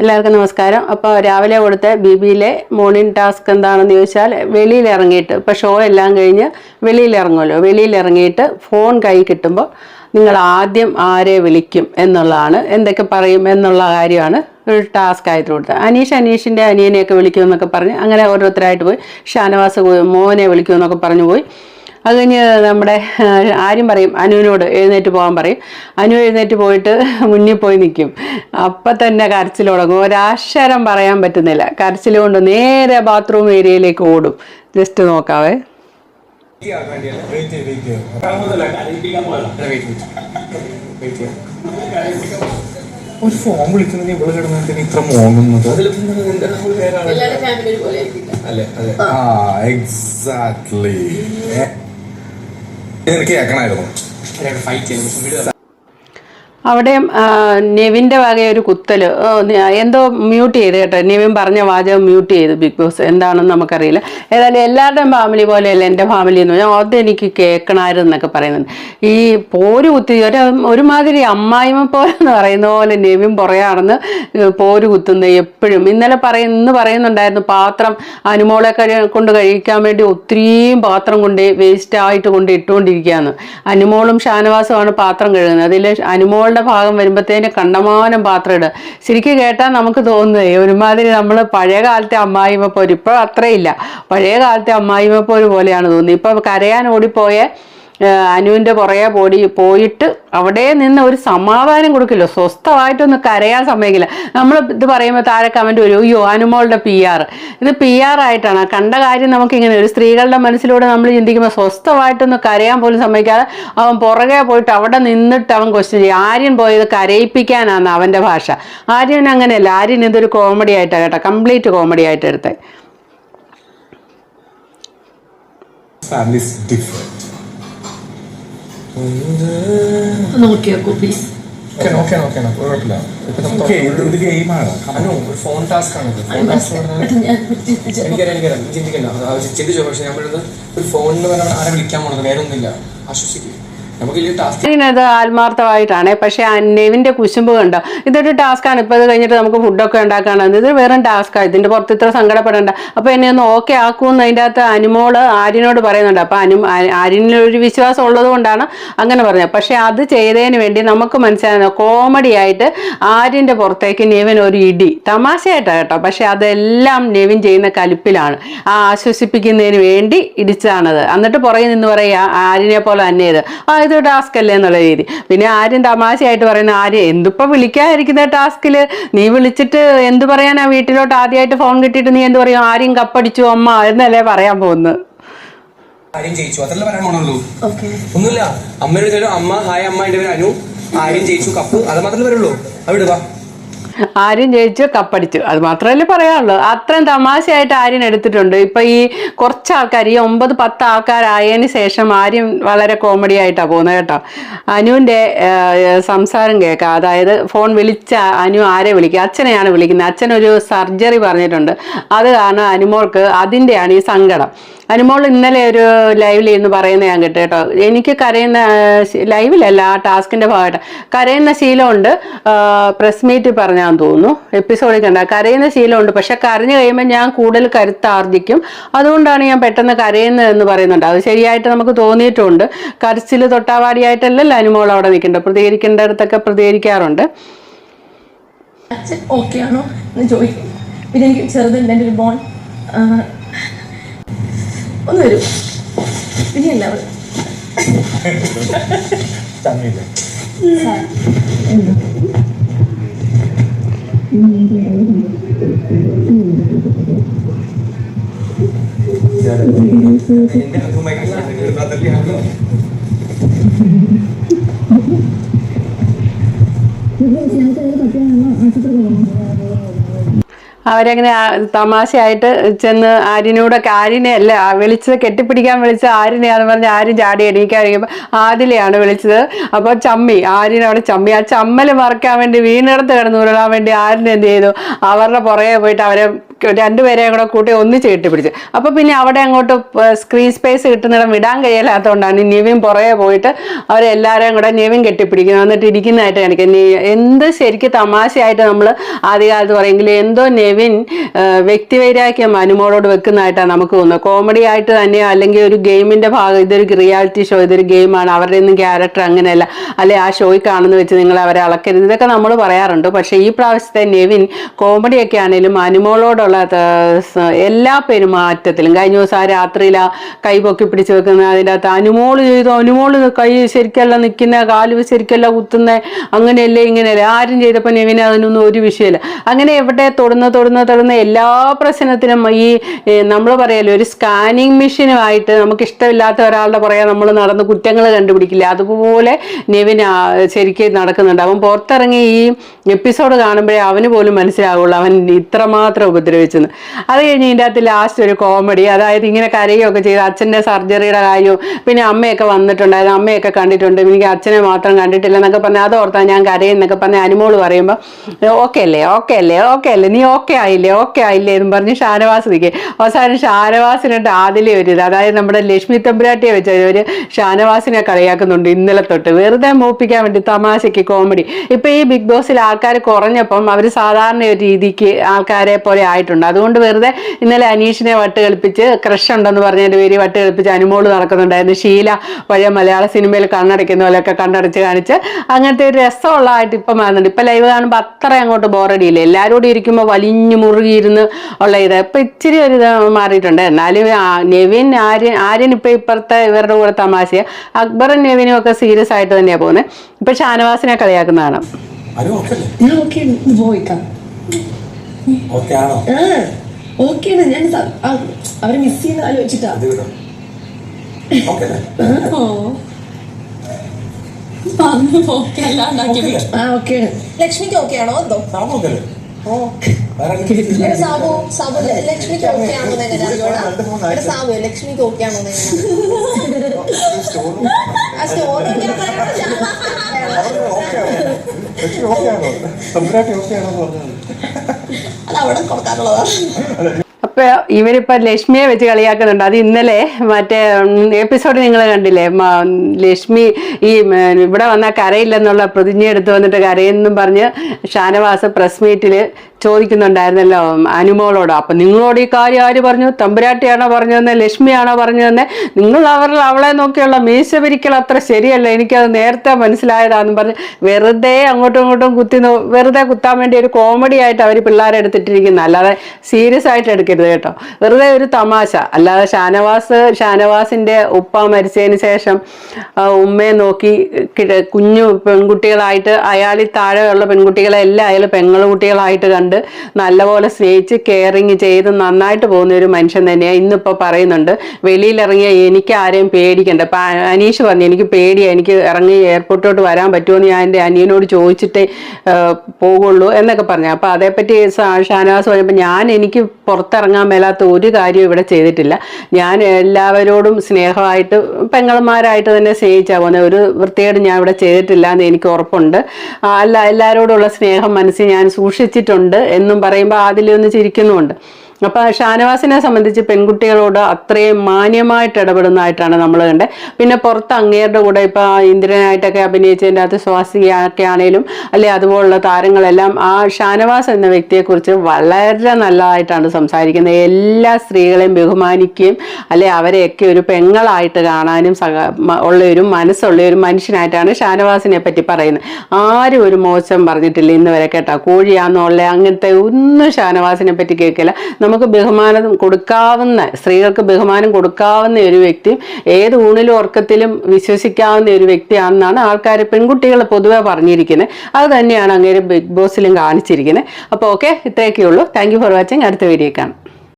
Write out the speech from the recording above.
എല്ലാവർക്കും നമസ്കാരം. അപ്പോൾ രാവിലെ കൊടുത്ത ബിബിയിലെ മോർണിംഗ് ടാസ്ക് എന്താണെന്ന് ചോദിച്ചാൽ വെളിയിൽ ഇറങ്ങിയിട്ട് ഇപ്പോൾ ഷോ എല്ലാം കഴിഞ്ഞ് വെളിയിൽ ഇറങ്ങുമല്ലോ വെളിയിൽ ഇറങ്ങിയിട്ട് ഫോൺ കൈ കിട്ടുമ്പോൾ നിങ്ങൾ ആദ്യം ആരെ വിളിക്കും എന്നുള്ളതാണ്. എന്തൊക്കെ പറയും എന്നുള്ള കാര്യമാണ് ഒരു ടാസ്ക് ആയിട്ട് കൊടുത്തത്. അനീഷ് അനീഷിന്റെ അനിയനെയൊക്കെ വിളിക്കുമെന്നൊക്കെ പറഞ്ഞ് അങ്ങനെ ഓരോരുത്തരായിട്ട് പോയി. ഷാനവാസ് മോനെ വിളിക്കുമെന്നൊക്കെ പറഞ്ഞു പോയി. അത് കഴിഞ്ഞ് നമ്മുടെ ആരും പറയും അനുവിനോട് എഴുന്നേറ്റ് പോകാൻ പറയും. അനു എഴുന്നേറ്റ് പോയിട്ട് മുന്നിൽ പോയി നിൽക്കും അപ്പം തന്നെ കരച്ചിൽ തുടങ്ങും. ഒരക്ഷരം പറയാൻ പറ്റുന്നില്ല. കരച്ചിൽ കൊണ്ട് നേരെ ബാത്റൂം ഏരിയയിലേക്ക് ഓടും. ജസ്റ്റ് നോക്കാവേ. ഒരു ഫോൺ വിളിക്കുന്നതിന് ഇവിടെ കിടന്നിട്ട് ഇത്ര മോങ്ങുന്നത്? ആ. എക്സാക്ട്ലി എനിക്ക് ഫൈറ്റ് അവിടെയും ആ, നെവിന്റെ വക ഒരു കുത്തൽ എന്തോ മ്യൂട്ട് ചെയ്ത് കേട്ടോ. നെവിൻ പറഞ്ഞ വാചകം മ്യൂട്ട് ചെയ്തു ബിഗ് ബോസ് എന്താണെന്ന് നമുക്കറിയില്ല. ഏതായാലും എല്ലാവരുടെയും ഫാമിലി പോലെയല്ല എന്റെ ഫാമിലി എന്ന് പറഞ്ഞാൽ അത് എനിക്ക് കേൾക്കണമായിരുന്നു എന്നൊക്കെ പറയുന്നുണ്ട്. ഈ പോര് കുത്തി ഒരു ഒരുമാതിരി അമ്മായിമ പോലെ എന്ന് പറയുന്ന പോലെ നെവിൻ പുറയാണെന്ന് പോര് കുത്തുന്നത് എപ്പോഴും. ഇന്നലെ പറയുന്നു ഇന്ന് പറയുന്നുണ്ടായിരുന്നു പാത്രം അനുമോളെ കൊണ്ട് കഴിക്കാൻ വേണ്ടി ഒത്തിരിയും പാത്രം കൊണ്ട് വേസ്റ്റ് ആയിട്ട് കൊണ്ട് ഇട്ടുകൊണ്ടിരിക്കുകയാണ്. അനുമോളും ഷാനവാസുമാണ് പാത്രം കഴുകുന്നത്. അതിൽ അനുമോളുടെ ഭാഗം വരുമ്പോഴത്തേന് കണ്ടമാനം പാത്രം ഇടുക. ശരിക്കും കേട്ടാൽ നമുക്ക് തോന്നുന്നത് ഒരുമാതിരി നമ്മൾ പഴയ കാലത്തെ അമ്മായിമ്മ പോലും ഇപ്പോൾ അത്രയില്ല. പഴയ കാലത്തെ അമ്മായിമ്മ പോലും പോലെയാണ് തോന്നുന്നത്. ഇപ്പം കരയാൻ ഓടിപ്പോയ അനുവിന്റെ പുറകെ പോടി പോയിട്ട് അവിടെ നിന്ന് ഒരു സമാധാനം കൊടുക്കില്ലോ. സ്വസ്ഥമായിട്ടൊന്ന് കരയാൻ സമ്മതിക്കില്ല. നമ്മൾ ഇത് പറയുമ്പോൾ താഴെ കമന്റ് വരും അയ്യോ അനുമോളുടെ പി ആർ ഇത് പി ആർ ആയിട്ടാണ്. കണ്ട കാര്യം നമുക്കിങ്ങനെ ഒരു സ്ത്രീകളുടെ മനസ്സിലൂടെ നമ്മൾ ചിന്തിക്കുമ്പോൾ സ്വസ്ഥമായിട്ടൊന്ന് കരയാൻ പോലും സമ്മതിക്കാതെ അവൻ പുറകെ പോയിട്ട് അവിടെ നിന്നിട്ട് അവൻ ക്വസ്റ്റ്യൻ ചെയ്യും. ആര്യൻ പോയത് കരയിപ്പിക്കാനാണ് അവന്റെ ഭാഷ. ആര്യൻ അങ്ങനെയല്ല. ആര്യൻ ഇതൊരു കോമഡി ആയിട്ടാണ് കേട്ടോ. കംപ്ലീറ്റ് കോമഡി ആയിട്ട് എടുത്തത് it's ഡിഫറെന്റ് നോക്കി വെക്കൂ പ്ലീസ് ഫോൺ ടാസ്ക് ആണ്. എനിക്കറിയാം എനിക്കറിയാം. ചിന്തിക്കണ്ട അത് അത് ചിന്തിച്ചോ പക്ഷെ നമ്മളിത് ഒരു ഫോണിന് പറഞ്ഞാൽ ആരെ വിളിക്കാൻ പോണത്? വേറെ ഒന്നുമില്ല. ആശ്വസിക്കും. ഇത് ആത്മാർത്ഥമായിട്ടാണ്. പക്ഷെ അന്നേവിന്റെ കുശുമ്പ് കണ്ടോ? ഇതൊരു ടാസ്ക്കാണ് ഇപ്പൊ ഇത് കഴിഞ്ഞിട്ട് നമുക്ക് ഫുഡൊക്കെ ഉണ്ടാക്കാനാണ് ഇത് വെറും ടാസ്ക്കാണ് ഇതിന്റെ പുറത്ത് ഇത്ര സങ്കടപ്പെടേണ്ട. അപ്പൊ എന്നെ ഒന്ന് ഓക്കെ ആക്കൂന്ന് അതിന്റെ അകത്ത് അനുമോൾ ആര്യനോട് പറയുന്നുണ്ട്. അപ്പൊ അനു ആര്യനൊരു വിശ്വാസം ഉള്ളത് കൊണ്ടാണ് അങ്ങനെ പറഞ്ഞത്. പക്ഷെ അത് ചെയ്തതിന് വേണ്ടി നമുക്ക് മനസ്സിലാകുന്ന കോമഡി ആയിട്ട് ആര്യന്റെ പുറത്തേക്ക് നെവിൻ ഒരു ഇടി. തമാശയായിട്ടാണ് കേട്ടോ. പക്ഷെ അതെല്ലാം നെവിൻ ചെയ്യുന്ന കലിപ്പിലാണ്. ആ ആശ്വസിപ്പിക്കുന്നതിന് വേണ്ടി ഇടിച്ചാണത് എന്നിട്ട് പുറകെ നിന്ന് പറയുക ആര്യനെ പോലെ തന്നെ ഇത്. ആ ഇത് ടാസ്ക് അല്ലേ എന്നുള്ള രീതി. പിന്നെ ആര്യം തമാശയായിട്ട് പറയുന്ന ആര്യ എന്തിപ്പോ വിളിക്കാതിരിക്കുന്ന ടാസ്കിൽ നീ വിളിച്ചിട്ട് എന്ത് പറയാനാ? വീട്ടിലോട്ട് ആദ്യമായിട്ട് ഫോൺ കിട്ടിയിട്ട് നീ എന്ത് പറയും? ആര്യം കപ്പടിച്ചു അമ്മ എന്നല്ലേ പറയാൻ പോകുന്നത്? ആര്യം ജയിച്ചു. അതല്ലേ പറയാൻ പോണുള്ളൂ. ഓക്കെ. ഒന്നുമില്ല. അമ്മയുടെ ചോദിച്ചാലും അമ്മ ഹായ് അമ്മ എന്റെ പേര് അനു ആര്യം ജയിച്ചു കപ്പ്. അത് മാത്രമേ വരുള്ളൂ അവിടെ വാ. ആര്യൻ ജയിച്ചു കപ്പടിച്ചു. അത് മാത്രമല്ലേ പറയാനുള്ളൂ. അത്രയും തമാശയായിട്ട് ആര്യൻ എടുത്തിട്ടുണ്ട്. ഇപ്പൊ ഈ കുറച്ച് ആൾക്കാർ ഈ ഒമ്പത് പത്ത് ആൾക്കാരായതിന് ശേഷം ആര്യൻ വളരെ കോമഡി ആയിട്ടാണ് പോകുന്നത് കേട്ടോ. അനുവിന്റെ സംസാരം കേൾക്കാം. അതായത് ഫോൺ വിളിച്ച അനു ആരെ വിളിക്കുക അച്ഛനെയാണ് വിളിക്കുന്നത്. അച്ഛനൊരു സർജറി പറഞ്ഞിട്ടുണ്ട്. അത് കാരണം അനുമോൾക്ക് അതിന്റെയാണ് ഈ സങ്കടം. അനുമോൾ ഇന്നലെ ഒരു ലൈവിൽ ഇന്ന് പറയുന്ന ഞാൻ കേട്ടോ കേട്ടോ. എനിക്ക് കരയുന്ന ലൈവിലല്ല ആ ടാസ്കിന്റെ ഭാഗമായിട്ട്. കരയുന്ന ശീലമുണ്ട്. പ്രസ് മീറ്റിൽ പറഞ്ഞാന്ന് തോന്നുന്നു. എപ്പിസോഡിൽ കണ്ട കരയുന്ന ശീലമുണ്ട്. പക്ഷെ കരഞ്ഞു കഴിയുമ്പോൾ ഞാൻ കൂടുതൽ കരുത്താർജിക്കും. അതുകൊണ്ടാണ് ഞാൻ പെട്ടെന്ന് കരയുന്നത് എന്ന് പറയുന്നുണ്ട്. അത് ശരിയായിട്ട് നമുക്ക് തോന്നിയിട്ടുണ്ട്. കരച്ചിൽ തൊട്ടാവാടിയായിട്ടല്ലല്ലോ അനുമോൾ അവിടെ നിൽക്കേണ്ടത്. പ്രതികരിക്കേണ്ടടുത്തൊക്കെ പ്രതികരിക്കാറുണ്ട്. അച്ഛൻ ഓക്കെ ആണോ എന്ന് ചോദിക്കും. പിന്നെ എനിക്ക് ചെറുതുണ്ട് എന്റെ ഒരു ബോൺ ഒന്ന് വരൂ. പിന്നെ എല്ലാവരും Enggak, aku main kelas, tapi aku Jadi, siapa yang pakai anak? Aku tergolong. അവരങ്ങനെ തമാശയായിട്ട് ചെന്ന് ആര്യനോടൊക്കെ ആര്യനെ അല്ല വിളിച്ചത് കെട്ടിപ്പിടിക്കാൻ വിളിച്ച ആര്യനെയാന്ന് പറഞ്ഞ് ആര്യൻ ചാടി എണീക്കാൻ കഴിയുമ്പോൾ ആദിലെയാണ് വിളിച്ചത്. അപ്പോൾ ചമ്മി ആര്യൻ അവിടെ ചമ്മി. ആ ചമ്മൽ മറക്കാൻ വേണ്ടി വീണിടത്ത് കിടന്ന് ഉരുളാൻ വേണ്ടി ആര്യൻ എന്ത് ചെയ്തു? അവരുടെ പുറകെ പോയിട്ട് അവരെ രണ്ടുപേരെയും കൂടെ കൂട്ടി ഒന്നിച്ച് കെട്ടിപ്പിടിച്ച് അപ്പോൾ പിന്നെ അവിടെ അങ്ങോട്ട് സ്ക്രീൻ സ്പേസ് കിട്ടുന്നിടം വിടാൻ കഴിയില്ലാത്തതുകൊണ്ടാണ് നിവിൻ പുറകെ പോയിട്ട് അവരെല്ലാവരെയും കൂടെ നിവിൻ കെട്ടിപ്പിടിക്കുന്നത്. എന്നിട്ട് ഇരിക്കുന്നതായിട്ട് എനിക്ക് എന്ത് ശരിക്കും തമാശയായിട്ട് നമ്മൾ ആദ്യകാലത്ത് പറയുമെങ്കിൽ എന്തോ നെവിൻ വ്യക്തിവൈരാഗ്യം അനുമോളോട് വെക്കുന്നതായിട്ടാണ് നമുക്ക് തോന്നുന്നത്. കോമഡി ആയിട്ട് തന്നെയോ അല്ലെങ്കിൽ ഒരു ഗെയിമിന്റെ ഭാഗം ഇതൊരു റിയാലിറ്റി ഷോ ഇതൊരു ഗെയിമാണ് അവരുടെ ഒന്നും ക്യാരക്ടർ അങ്ങനെയല്ല. അല്ലെ ആ ഷോയിൽ കാണുന്ന വെച്ച് നിങ്ങൾ അവരെ അളക്കരുത്. ഇതൊക്കെ നമ്മൾ പറയാറുണ്ട്. പക്ഷേ ഈ പ്രാവശ്യത്തെ നെവിൻ കോമഡിയൊക്കെ ആണെങ്കിലും അനുമോളോടുള്ള സ- എല്ലാ പെരുമാറ്റത്തിലും. കഴിഞ്ഞ ദിവസം ആ രാത്രിയിൽ ആ കൈ പൊക്കി പിടിച്ച് വെക്കുന്ന അതിന്റെ അകത്ത് അനുമോൾ ചെയ്തു. അനുമോൾ കൈ ശരിക്കല്ല നിൽക്കുന്ന കാൽ ശരിക്കല്ല കുത്തുന്ന അങ്ങനെയല്ലേ ഇങ്ങനെയല്ലേ. ആരും ചെയ്തപ്പോൾ നെവിന് അതിനൊന്നും ഒരു വിഷയമില്ല. അങ്ങനെ എവിടെ തൊടുന്ന തൊടുന്ന തൊടുന്ന എല്ലാ പ്രശ്നത്തിനും ഈ നമ്മൾ പറയല്ലോ ഒരു സ്കാനിങ് മെഷീനുമായിട്ട് നമുക്ക് ഇഷ്ടമില്ലാത്ത ഒരാളുടെ പുറകെ നമ്മൾ നടന്ന് കുറ്റങ്ങൾ കണ്ടുപിടിക്കില്ല. അതുപോലെ നെവിൻ ശരിക്ക് നടക്കുന്നുണ്ട്. അവൻ പുറത്തിറങ്ങി ഈ എപ്പിസോഡ് കാണുമ്പോഴേ അവന് പോലും മനസ്സിലാവുള്ളൂ. അവൻ ഇത്രമാത്രം ഉപദ്രവിച്ചെന്ന് അത് കഴിഞ്ഞ് ഇതിന്റെ അകത്ത് ലാസ്റ്റ് ഒരു കോമഡി അതായത് ഇങ്ങനെ കരയുകയൊക്കെ ചെയ്ത് അച്ഛന്റെ സർജറിയുടെ കാര്യവും പിന്നെ അമ്മയൊക്കെ വന്നിട്ടുണ്ടായിരുന്നു അമ്മയൊക്കെ കണ്ടിട്ടുണ്ട് എനിക്ക് അച്ഛനെ മാത്രം കണ്ടിട്ടില്ല എന്നൊക്കെ പറഞ്ഞ് അത് ഓർത്താൽ ഞാൻ കരയെന്നൊക്കെ പറഞ്ഞ് അനുമോൾ പറയുമ്പോൾ ഓക്കെ അല്ലേ ഓക്കെ അല്ലേ ഓക്കെ അല്ലേ നീ ഓക്കെ ആയില്ലേ ഓക്കെ ആയില്ലേ എന്ന് പറഞ്ഞ് ഷാനവാസ് നിൽക്കുക അവസാനം ഷാനവാസിനിട്ട് ആദ്യം ഒരു ഇത് അതായത് നമ്മുടെ ലക്ഷ്മി തമ്പുരാട്ടിയെ വെച്ച് ഒരു ഷാനവാസിനെ കളിയാക്കുന്നുണ്ട് ഇന്നലെ തൊട്ട്. വെറുതെ മൂപ്പിക്കാൻ വേണ്ടി തമാശയ്ക്ക് കോമഡി ഇപ്പം ഈ ബിഗ് ബോസിൽ ആൾക്കാർ കുറഞ്ഞപ്പം അവർ സാധാരണ ഒരു രീതിക്ക് ആൾക്കാരെ പോലെ ആയിട്ടുണ്ട് അതുകൊണ്ട് വെറുതെ ഇന്നലെ അനീഷിനെ വട്ട് കളിപ്പിച്ച് ക്രഷ് ഉണ്ടെന്ന് പറഞ്ഞതിന്റെ പേര് വട്ട് കളിപ്പിച്ച് അനുമോൾ നടക്കുന്നുണ്ടായിരുന്നു. ഷീല പഴയ മലയാള സിനിമയിൽ കണ്ണടയ്ക്കുന്ന പോലെയൊക്കെ കണ്ണടച്ച് കാണിച്ച് അങ്ങനത്തെ ഒരു രസമുള്ളതായിട്ട് ഇപ്പം വരുന്നുണ്ട് ഇപ്പം ലൈവ് കാണുമ്പോൾ അത്ര അങ്ങോട്ട് ബോറടിയില്ല എല്ലാവരും കൂടി ഇരിക്കുമ്പോൾ വലിഞ്ഞു മുറുകിയിരുന്ന് ഉള്ള ഇത്. ഇപ്പം ഇച്ചിരി ഒരു ഇത് മാറിയിട്ടുണ്ട്. എന്നാലും നെവിൻ ആര്യൻ ആര്യൻ ഇപ്പം ഇപ്പുറത്തെ ഇവരുടെ കൂടെ തമാശ അക്ബറും നെവിനും ഒക്കെ സീരിയസ് ആയിട്ട് തന്നെയാണ് പോകുന്നത്. ഇപ്പം ഷാനവാസിനെ കളിയാക്കുന്നതാണ് ഓക്കെയാണ് ഞാൻ അവരെ മിസ് ചെയ്യുന്ന ആലോചിച്ചിട്ടാ ലക്ഷ്മിക്ക് ഓക്കെ ആണോ എന്തോ? സാബു സാബു ലക്ഷ്മിക്ക് ഓക്കെ ആണോ എങ്ങനെയാണ്? സാബു ലക്ഷ്മിക്ക് ഓക്കെ ആണോ എന്ന് ലക്ഷ്മി തമ്പുരാട്ടി എന്ന് പറഞ്ഞത്. അപ്പൊ ഇവരിപ്പ ലക്ഷ്മിയെ വെച്ച് കളിയാക്കുന്നുണ്ട്. അത് ഇന്നലെ മറ്റേ എപ്പിസോഡ് നിങ്ങൾ കണ്ടില്ലേ? ലക്ഷ്മി ഈ ഇവിടെ വന്നാൽ കരയില്ലെന്നുള്ള പ്രതിജ്ഞ എടുത്തു വന്നിട്ട് കരയെന്നും പറഞ്ഞ് ഷാനവാസ് പ്രസ് മീറ്റിൽ ചോദിക്കുന്നുണ്ടായിരുന്നല്ലോ അനുമോളോട്. അപ്പൊ നിങ്ങളോട് ഈ കാര്യം ആര് പറഞ്ഞു? തമ്പുരാട്ടിയാണോ പറഞ്ഞതെന്ന് ലക്ഷ്മിയാണോ പറഞ്ഞതെന്ന്? നിങ്ങൾ അവർ അവളെ നോക്കിയുള്ള മീശ പിരിക്കൽ അത്ര ശരിയല്ല. എനിക്കത് നേരത്തെ മനസ്സിലായതാന്ന് പറഞ്ഞ് വെറുതെ അങ്ങോട്ടും ഇങ്ങോട്ടും കുത്തി വെറുതെ കുത്താൻ വേണ്ടി ഒരു കോമഡി ആയിട്ട് അവർ പിള്ളേരെ എടുത്തിട്ടിരിക്കുന്ന. അല്ലാതെ സീരിയസ് ആയിട്ട് എടുക്കരുത് കേട്ടോ. വെറുതെ ഒരു തമാശ. അല്ലാതെ ഷാനവാസ് ഷാനവാസിന്റെ ഉപ്പ മരിച്ചതിന് ശേഷം ഉമ്മയെ നോക്കി കുഞ്ഞു പെൺകുട്ടികളായിട്ട് അയാളിൽ താഴെയുള്ള പെൺകുട്ടികളെ എല്ലാം അയാൾ പെങ്ങൾ കുട്ടികളായിട്ട് കണ്ട് നല്ലപോലെ സ്നേഹിച്ച് കെയറിങ് ചെയ്ത് നന്നായിട്ട് പോകുന്ന ഒരു മനുഷ്യൻ തന്നെയാണ് ഇന്നിപ്പോൾ പറയുന്നുണ്ട്. വെളിയിലിറങ്ങിയ എനിക്ക് ആരെയും പേടിക്കണ്ട. ഇപ്പം അനീഷ് പറഞ്ഞു എനിക്ക് പേടിയാണ് എനിക്ക് ഇറങ്ങി എയർപോർട്ടിലോട്ട് വരാൻ പറ്റുമോ എന്ന് ഞാൻ എന്റെ അനിയനോട് ചോദിച്ചിട്ടേ പോകുള്ളൂ എന്നൊക്കെ പറഞ്ഞു. അപ്പോൾ അതേപ്പറ്റി ഷാനവാസ് പറഞ്ഞപ്പോൾ ഞാൻ എനിക്ക് പുറത്തിറങ്ങാൻ മേലാത്ത ഒരു കാര്യവും ഇവിടെ ചെയ്തിട്ടില്ല. ഞാൻ എല്ലാവരോടും സ്നേഹമായിട്ട് പെങ്ങളന്മാരായിട്ട് തന്നെ സ്നേഹിച്ചാൽ പോകുന്നത് ഒരു വൃത്തികേട് ഞാൻ ഇവിടെ ചെയ്തിട്ടില്ല എന്ന് എനിക്ക് ഉറപ്പുണ്ട്. അല്ല എല്ലാവരോടുള്ള സ്നേഹം മനസ്സിൽ ഞാൻ സൂക്ഷിച്ചിട്ടുണ്ട്. എന്നും പറയുമ്പോൾ അതിലൊന്ന് ചിരിക്കുന്നുമുണ്ട്. അപ്പോൾ ഷാനവാസിനെ സംബന്ധിച്ച് പെൺകുട്ടികളോട് അത്രയും മാന്യമായിട്ട് ഇടപെടുന്നതായിട്ടാണ് നമ്മൾ കണ്ടത്. പിന്നെ പുറത്ത് അങ്ങേരുടെ കൂടെ ഇപ്പോൾ ഇന്ദിരനായിട്ടൊക്കെ അഭിനയിച്ചതിന്റെ അകത്ത് സ്വാസികയൊക്കെ ആണെങ്കിലും അല്ലെ അതുപോലുള്ള താരങ്ങളെല്ലാം ആ ഷാനവാസ് എന്ന വ്യക്തിയെക്കുറിച്ച് വളരെ നല്ലതായിട്ടാണ് സംസാരിക്കുന്നത്. എല്ലാ സ്ത്രീകളെയും ബഹുമാനിക്കുകയും അല്ലെ അവരെയൊക്കെ ഒരു പെങ്ങളായിട്ട് കാണാനും സഹ മ- ഉള്ള ഒരു മനസ്സുള്ള ഒരു മനുഷ്യനായിട്ടാണ് ഷാനവാസിനെ പറ്റി പറയുന്നത്. ആരും ഒരു മോശം പറഞ്ഞിട്ടില്ല ഇന്ന് വരെ കേട്ടോ. കോഴിയാന്നുള്ള അങ്ങനത്തെ ഒന്നും ഷാനവാസിനെ പറ്റി കേൾക്കില്ല. നമുക്ക് ബഹുമാനം കൊടുക്കാവുന്ന സ്ത്രീകൾക്ക് ബഹുമാനം കൊടുക്കാവുന്ന ഒരു വ്യക്തി ഏത് ഊണിലും ഉറക്കത്തിലും വിശ്വസിക്കാവുന്ന ഒരു വ്യക്തിയാണെന്നാണ് ആൾക്കാർ പെൺകുട്ടികൾ പൊതുവെ പറഞ്ഞിരിക്കുന്നത്. അത് തന്നെയാണ് അങ്ങേര് ബിഗ് ബോസിലും കാണിച്ചിരിക്കുന്നത്. അപ്പോൾ ഓക്കെ ഇത്രയൊക്കെ ഉള്ളൂ താങ്ക് യു ഫോർ വാച്ചിങ്. അടുത്ത വീഡിയോ കാണാം.